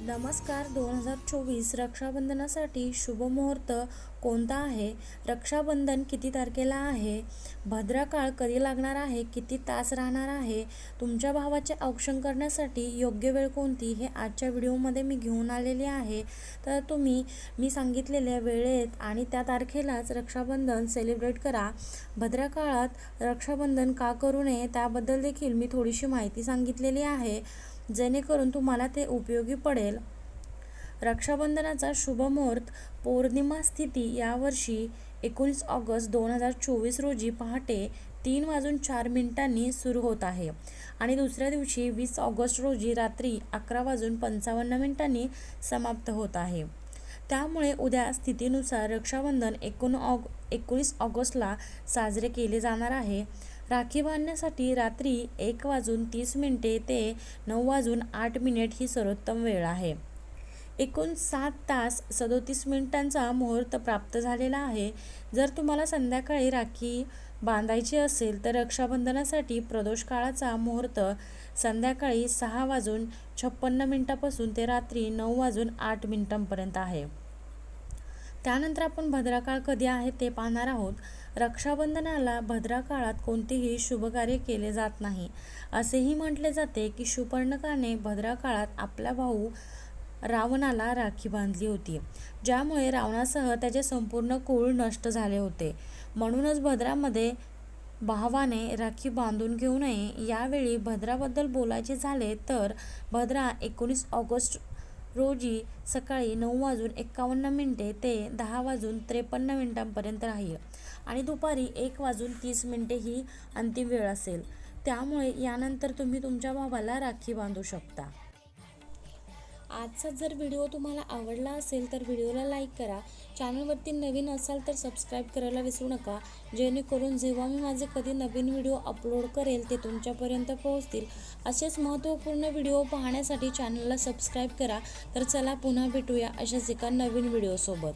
नमस्कार. दोन हजार चोवीस रक्षाबंधनासाठी शुभमुहूर्त कोणता आहे? रक्षाबंधन किती तारखेला आहे? भद्रकाळ कधी लागणार आहे? किती तास राहणार आहे? तुमच्या भावाचे औक्षण करण्यासाठी योग्य वेळ कोणती? हे आजच्या व्हिडिओमध्ये मी घेऊन आलेली आहे. तर तुम्ही मी सांगितलेल्या वेळेत आणि त्या तारखेलाच रक्षाबंधन सेलिब्रेट करा. भद्रकाळात रक्षाबंधन का करू नये? त्याबद्दल देखील मी थोडीशी माहिती सांगितलेली आहे. जेणेकरून तुम्हाला ते उपयोगी पडेल. रक्षाबंधनाचा शुभमुहूर्त पौर्णिमा स्थिती यावर्षी एकोणीस ऑगस्ट दोन हजार चोवीस रोजी पहाटे तीन वाजून चार मिनिटांनी सुरू होत आहे. आणि दुसऱ्या दिवशी वीस ऑगस्ट रोजी रात्री अकरा वाजून पंचावन्न मिनिटांनी समाप्त होत आहे. त्यामुळे उद्या स्थितीनुसार रक्षाबंधन एकोण ऑग एकोणीस ऑगस्टला साजरे केले जाणार आहे. राखी बांधण्यासाठी रात्री एक वाजून तीस मिनिटे ते नऊ वाजून आठ मिनिट ही सर्वोत्तम वेळ आहे. एकूण सात तास सदोतीस मिनिटांचा मुहूर्त प्राप्त झालेला आहे. जर तुम्हाला संध्याकाळी राखी बांधायची असेल तर रक्षाबंधनासाठी प्रदोष काळाचा मुहूर्त संध्याकाळी सहा वाजून छप्पन्न मिनिटापासून ते रात्री नऊ वाजून आठ मिनिटांपर्यंत आहे. त्यानंतर आपण भद्राकाळ कधी आहे ते पाहणार आहोत. रक्षाबंधनाला भद्रा काळात कोणतेही शुभकार्य केले जात नाही. असेही म्हटले जाते की सुपर्णकाने भद्राकाळात आपला भाऊ रावणाला राखी बांधली होती. ज्यामुळे रावणासह त्याचे संपूर्ण कुळ नष्ट झाले होते. म्हणूनच भद्रामध्ये भावाने राखी बांधून घेऊ नये यावेळी भद्राबद्दल बोलायचे झाले तर भद्रा एकोणीस ऑगस्ट रोजी सकाळी नऊ वाजून एक्कावन्न मिनिटे ते दहा वाजून त्रेपन्न मिनिटांपर्यंत राहील. आणि दुपारी एक वाजून तीस मिनिटे ही अंतिम वेळ असेल. त्यामुळे यानंतर तुम्ही तुमच्या भावाला राखी बांधू शकता. आजचा जर व्हिडिओ तुम्हाला आवडला असेल तर व्हिडिओला लाईक करा. चॅनलवरती नवीन असाल तर सबस्क्राईब करायला विसरू नका. जेणेकरून जेव्हा मी माझे कधी नवीन व्हिडिओ अपलोड करेल ते तुमच्यापर्यंत पोहोचतील. असेच महत्त्वपूर्ण व्हिडिओ पाहण्यासाठी चॅनलला सबस्क्राईब करा. तर चला पुन्हा भेटूया अशाच एका नवीन व्हिडिओसोबत.